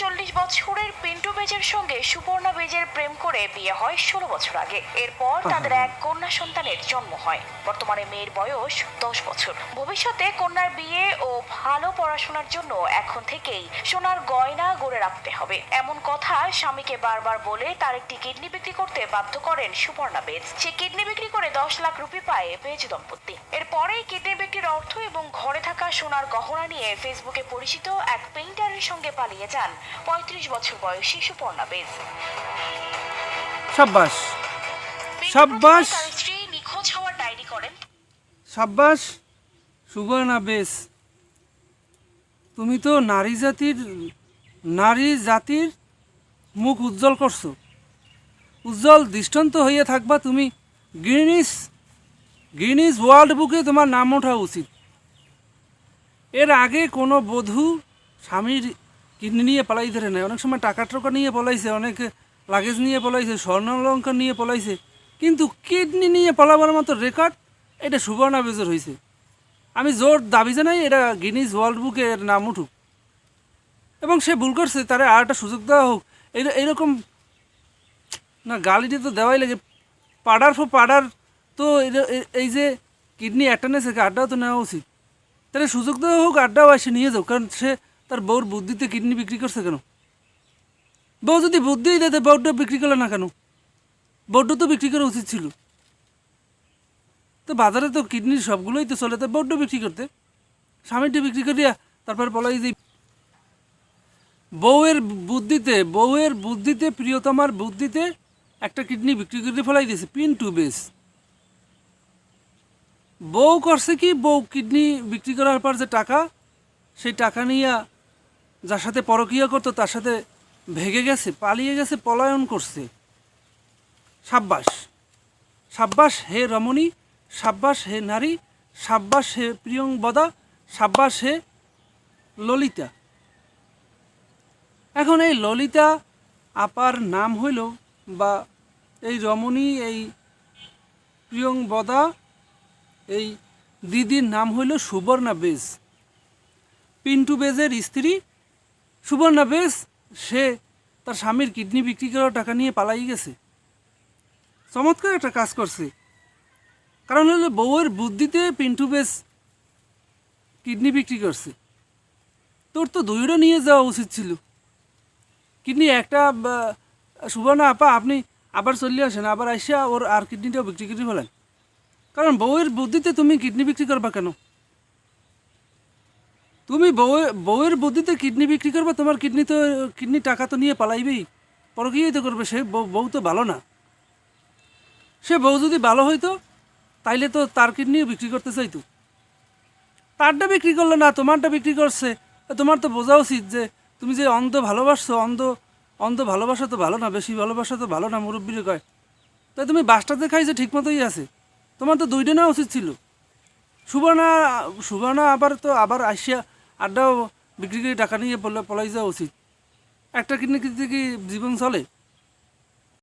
চল্লিশ বছরের পিন্টু বেজের সঙ্গে সুবর্ণা বেজের প্রেম করে বিয়ে হয় ষোলো বছর আগে। এরপর তাদের এক কন্যা সন্তানের জন্ম হয়। বর্তমানে মেয়ের বয়স দশ বছর। ভবিষ্যতে কন্যার বিয়ে ও ভালো পড়াশোনার জন্য এখন থেকেই সোনার গয়না গড়ে রাখতে হবে। এমন কথা স্বামীকে বারবার বলে তার একটি কিডনি বিক্রি করতে বাধ্য করেন সুবর্ণা বেজ সে কিডনি বিক্রি করে দশ লাখ রুপি পায় বেজ দম্পতি। এরপরেই কিডনি বিক্রির অর্থ এবং ঘরে থাকা সোনার গহনা নিয়ে ফেসবুকে পরিচিত এক পেইন্টারের সঙ্গে পালিয়ে যান পঁয়ত্রিশ বছর বয়সী সুপর্ণা বেজ। সাব্বাস। সাব্বাস। তার স্ত্রী নিখোঁজ হওয়ার ডায়েরি করেন। সাব্বাস সুবর্ণা বেশ তুমি তো নারী জাতির নারী জাতির মুখ উজ্জ্বল করছ। উজ্জ্বল দৃষ্টান্ত হইয়া থাকবা তুমি গিনিস গিনিস ওয়ার্ল্ড বুকে তোমার নাম ওঠা উচিত। এর আগে কোনো বধূ স্বামীর কিডনি নিয়ে পালাই ধরে নেয় অনেক সময় টাকা টাকা নিয়ে পলাইছে, অনেক লাগেজ নিয়ে পলাইছে স্বর্ণ অলঙ্কার নিয়ে পলাইছে। কিন্তু কিডনি নিয়ে পলাবার মতো রেকর্ড এটা সুবর্ণা বেজর হয়েছে আমি জোর দাবি জানাই এটা গিনিস ওয়ার্ল্ড বুকে এর নাম উঠুক। এবং সে ভুল করছে, তারা আর একটা সুযোগ দেওয়া হোক। এই এইরকম না, গালিটি তো দেওয়াই লাগে। পাড়ার ফো পাড়ার তো এই যে কিডনি নেছে, আড্ডাও তো নেওয়া উচিত। তাহলে সুযোগ দেওয়া হোক, আড্ডাও এসে নিয়ে যাও। কারণ সে তার বউর বুদ্ধিতে কিডনি বিক্রি করছে কেন? বউ যদি বুদ্ধি দেয় বউটা বিক্রি করলে না কেন? বউটা তো বিক্রি করা উচিত ছিল। তো বাজারে তো কিডনির সবগুলোই তো চলে, তো বউটা বিক্রি করতে। স্বামীটা বিক্রি করিয়া তারপর বলাই যে, বউয়ের বুদ্ধিতে বউয়ের বুদ্ধিতে, প্রিয়তমার বুদ্ধিতে একটা কিডনি বিক্রি করে ফেলাই দিয়েছে, পিন টু বেস। বউ করছে কি, বউ কিডনি বিক্রি করার পর যে টাকা, সেই টাকা নিয়ে যার সাথে পরকীয়া করতো, তার সাথে ভেগে গেছে, পালিয়ে গেছে, পলায়ন করছে। সাব্বাস। সাব্বাস হে রমণী, সাব্বাস হে নারী, সাব্বাস হে প্রিয়ংবদা, সাব্বাস হে ললিতা। এখন এই ললিতা আপার নাম হইল বা এই রমণী, এই প্রিয়ংবদা, এই দিদির নাম হইল সুবর্ণা বেজ। পিন্টু বেজের স্ত্রী সুবর্ণা বেজ সে তার স্বামীর কিডনি বিক্রি করার টাকা নিয়ে পালাই গেছে। চমৎকার একটা কাজ করছে। কারণ হলো বউয়ের বুদ্ধিতে পিন্টু বেশ কিডনি বিক্রি করছে। তোর তো দুইটা নিয়ে যাওয়া উচিত ছিল। কিডনি একটা সুবর্ণা আপা, আপনি আবার চলে আসেন, আবার আইসা ওর আর কিডনিটাও বিক্রি করে ফেলেন। কারণ বউয়ের বুদ্ধিতে তুমি কিডনি বিক্রি করবা কেন? তুমি বউ বউয়ের বুদ্ধিতে কিডনি বিক্রি করবা, তোমার কিডনি তো, কিডনি টাকা তো নিয়ে পালাইবেই। পরকীয়াই তো করবে সে, বউ তো ভালো না। সে বউ যদি ভালো হইতো, তাইলে তো তার কিডনিও বিক্রি করতে চাইতো। তারটা বিক্রি করল না, তোমারটা বিক্রি করছে। তোমার তো বোঝা উচিত যে, তুমি যে অন্ধ ভালোবাসছো, অন্ধ অন্ধ ভালোবাসা তো ভালো না, বেশি ভালোবাসা তো ভালো না, মুরব্বীরে কয়। তাই তুমি বাসটাতে খাই যে ঠিক মতোই আছে। তোমার তো দুইটা নেওয়া উচিত ছিল। সুবর্ণা সুবর্ণা আবার তো আবার আসিয়া আড্ডাও বিক্রি করে টাকা নিয়ে পলা- পলাই যাওয়া উচিত। একটা কিনতে কি জীবন চলে?